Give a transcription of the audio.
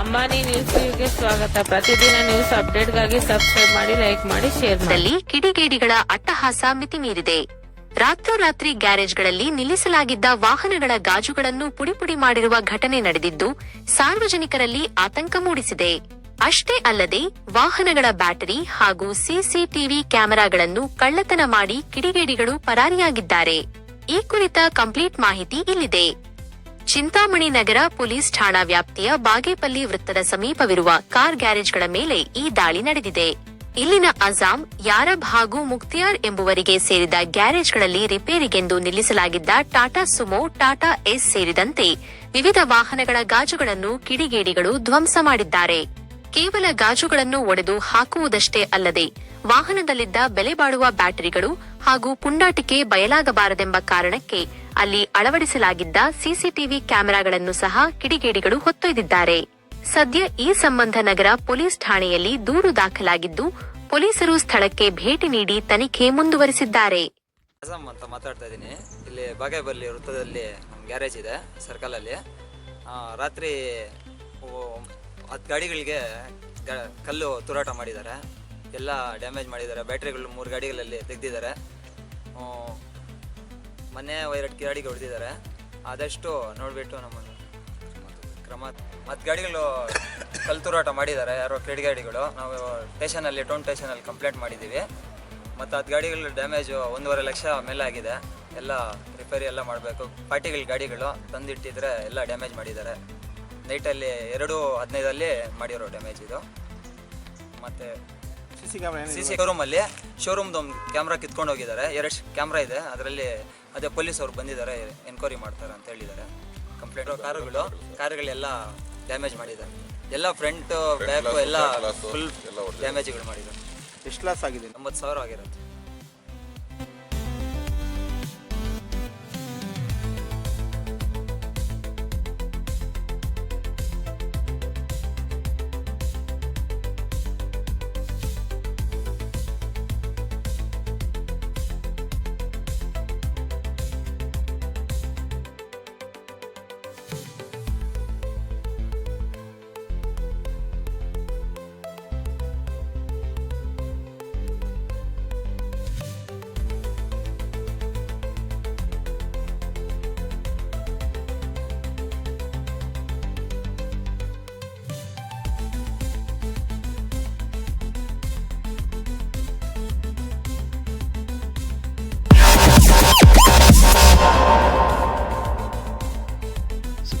ಅಂಬಾನಿ ನ್ಯೂಸ್ಗೆ ಸ್ವಾಗತ. ಪ್ರತಿದಿನ ನ್ಯೂಸ್ ಅಪ್ಡೇಟ್ಗಾಗಿ ಸಬ್ಸ್ಕ್ರೈಬ್ ಮಾಡಿ, ಲೈಕ್ ಮಾಡಿ, ಶೇರ್ ಮಾಡಿ. ಕಿಡಿಗೇಡಿಗಳ ಅಟ್ಟಹಾಸ ಮಿತಿಮೀರಿದೆ ರಾತ್ರೋರಾತ್ರಿ ಗ್ಯಾರೇಜ್ಗಳಲ್ಲಿ ನಿಲ್ಲಿಸಲಾಗಿದ್ದ ವಾಹನಗಳ ಗಾಜುಗಳನ್ನು ಪುಡಿಪುಡಿ ಮಾಡಿರುವ ಘಟನೆ ನಡೆದಿದ್ದು, ಸಾರ್ವಜನಿಕರಲ್ಲಿ ಆತಂಕ ಮೂಡಿಸಿದೆ. ಅಷ್ಟೇ ಅಲ್ಲದೆ, ವಾಹನಗಳ ಬ್ಯಾಟರಿ ಹಾಗೂ ಸಿಸಿಟಿವಿ ಕ್ಯಾಮೆರಾಗಳನ್ನು ಕಳ್ಳತನ ಮಾಡಿ ಕಿಡಿಗೇಡಿಗಳು ಪರಾರಿಯಾಗಿದ್ದಾರೆ. ಈ ಕುರಿತ ಕಂಪ್ಲೀಟ್ ಮಾಹಿತಿ ಇಲ್ಲಿದೆ. ಚಿಂತಾಮಣಿ ನಗರ ಪೊಲೀಸ್ ಠಾಣಾ ವ್ಯಾಪ್ತಿಯ ಬಾಗೇಪಲ್ಲಿ ವೃತ್ತದ ಸಮೀಪವಿರುವ ಕಾರ್ ಗ್ಯಾರೇಜ್ಗಳ ಮೇಲೆ ಈ ದಾಳಿ ನಡೆದಿದೆ. ಇಲ್ಲಿನ ಅಜಾಮ್, ಯಾರಬ್ ಹಾಗೂ ಮುಕ್ತಿಯಾರ್ ಎಂಬುವರಿಗೆ ಸೇರಿದ ಗ್ಯಾರೇಜ್ಗಳಲ್ಲಿ ರಿಪೇರಿಗೆಂದು ನಿಲ್ಲಿಸಲಾಗಿದ್ದ ಟಾಟಾ ಸುಮೋ, ಟಾಟಾ ಎಸ್ ಸೇರಿದಂತೆ ವಿವಿಧ ವಾಹನಗಳ ಗಾಜುಗಳನ್ನು, ಕಿಡಿಗೇಡಿಗಳು ಧ್ವಂಸ ಮಾಡಿದ್ದಾರೆ. ಕೇವಲ ಗಾಜುಗಳನ್ನು ಒಡೆದು ಹಾಕುವುದಷ್ಟೇ ಅಲ್ಲದೆ, ವಾಹನದಲ್ಲಿದ್ದ ಬೆಲೆಬಾಳುವ ಬ್ಯಾಟರಿಗಳು ಹಾಗೂ ಪುಂಡಾಟಿಕೆ ಬಯಲಾಗಬಾರದೆಂಬ ಕಾರಣಕ್ಕೆ ಅಲ್ಲಿ ಅಳವಡಿಸಲಾಗಿದ್ದ ಸಿಸಿಟಿವಿ ಕ್ಯಾಮೆರಾಗಳನ್ನು ಸಹ ಕಿಡಿಗೇಡಿಗಳು ಹೊತ್ತೊಯ್ದಿದ್ದಾರೆ. ಸದ್ಯ ಈ ಸಂಬಂಧ ನಗರ ಪೊಲೀಸ್ ಠಾಣೆಯಲ್ಲಿ ದೂರು ದಾಖಲಾಗಿದ್ದು ಪೊಲೀಸರು ಸ್ಥಳಕ್ಕೆ ಭೇಟಿ ನೀಡಿ ತನಿಖೆ ಮುಂದುವರಿಸಿದ್ದಾರೆ. ಅಂತ ಮಾತಾಡ್ತಾ ಇದ್ದೀನಿ. ಇಲ್ಲಿ ಬಾಗೇಬಲ್ಲಿ ವೃತ್ತದಲ್ಲಿ ಗ್ಯಾರೇಜ್ ಇದೆ ಸರ್ಕಲಲ್ಲಿ ಆ, ರಾತ್ರಿ ಹತ್ತು ಗಾಡಿಗಳಿಗೆ ಕಲ್ಲು ತೂರಾಟ ಮಾಡಿದ್ದಾರೆ. ಎಲ್ಲ ಡ್ಯಾಮೇಜ್ ಮಾಡಿದ್ದಾರೆ. ಬ್ಯಾಟ್ರಿಗಳು ಮೂರು ಗಾಡಿಗಳಲ್ಲಿ ತೆಗೆದಿದ್ದಾರೆ. ಮೊನ್ನೆ ಎರಡು ಕಿರಾಡಿಗೆ ಹೊಡೆದಿದ್ದಾರೆ. ಆದಷ್ಟು ನೋಡಿಬಿಟ್ಟು ನಮ್ಮನ್ನು ಕ್ರಮ ಮತ್ತು ಗಾಡಿಗಳು ಕಲ್ಲು ತೂರಾಟ ಮಾಡಿದ್ದಾರೆ. ಯಾರೋ ಕ್ರೆಡಿಟ್ ಗಾಡಿಗಳು ನಾವು ಸ್ಟೇಷನಲ್ಲಿ ಟೌನ್ ಸ್ಟೇಷನಲ್ಲಿ ಕಂಪ್ಲೇಂಟ್ ಮಾಡಿದ್ದೀವಿ. ಮತ್ತು ಅದು ಗಾಡಿಗಳ ಡ್ಯಾಮೇಜು ಒಂದೂವರೆ ಲಕ್ಷ ಮೇಲೆ ಆಗಿದೆ ಎಲ್ಲ ರಿಪೇರಿ ಎಲ್ಲ ಮಾಡಬೇಕು. ಪಾರ್ಟಿಗಳ ಗಾಡಿಗಳು ತಂದಿಟ್ಟಿದ್ರೆ ಎಲ್ಲ ಡ್ಯಾಮೇಜ್ ಮಾಡಿದ್ದಾರೆ. ನೈಟಲ್ಲಿ ಎರಡು ಹದಿನೈದಲ್ಲಿ ಮಾಡಿರೋ ಡ್ಯಾಮೇಜ್ ಇದು. ಮತ್ತು ಸಿ ಸಿ ಶೋರೂಮಲ್ಲಿ ಶೋರೂಮ್ದು ಒಂದು ಕ್ಯಾಮ್ರಾ ಕಿತ್ಕೊಂಡು ಹೋಗಿದ್ದಾರೆ. ಎರಡು ಕ್ಯಾಮ್ರಾ ಇದೆ. ಅದರಲ್ಲಿ ಅದೇ ಪೊಲೀಸ್ ಅವ್ರು ಬಂದಿದ್ದಾರೆ ಎನ್ಕ್ವೈರಿ ಮಾಡ್ತಾರೆ ಅಂತ ಹೇಳಿದ್ದಾರೆ. ಕಂಪ್ಲೇಂಟ್ ಕಾರುಗಳು ಕಾರುಗಳೆಲ್ಲ ಡ್ಯಾಮೇಜ್ ಮಾಡಿದ್ದಾರೆ. ಎಲ್ಲ ಫ್ರಂಟ್ ಬ್ಯಾಕ್ ಎಲ್ಲ ಫುಲ್ ಡ್ಯಾಮೇಜ್ಗಳು ಮಾಡಿದ್ದಾರೆ. ಎಷ್ಟು ಲಾಸ್ ಆಗಿದೆ? ಎಂಬತ್ತು ಸಾವಿರ ಆಗಿರುತ್ತೆ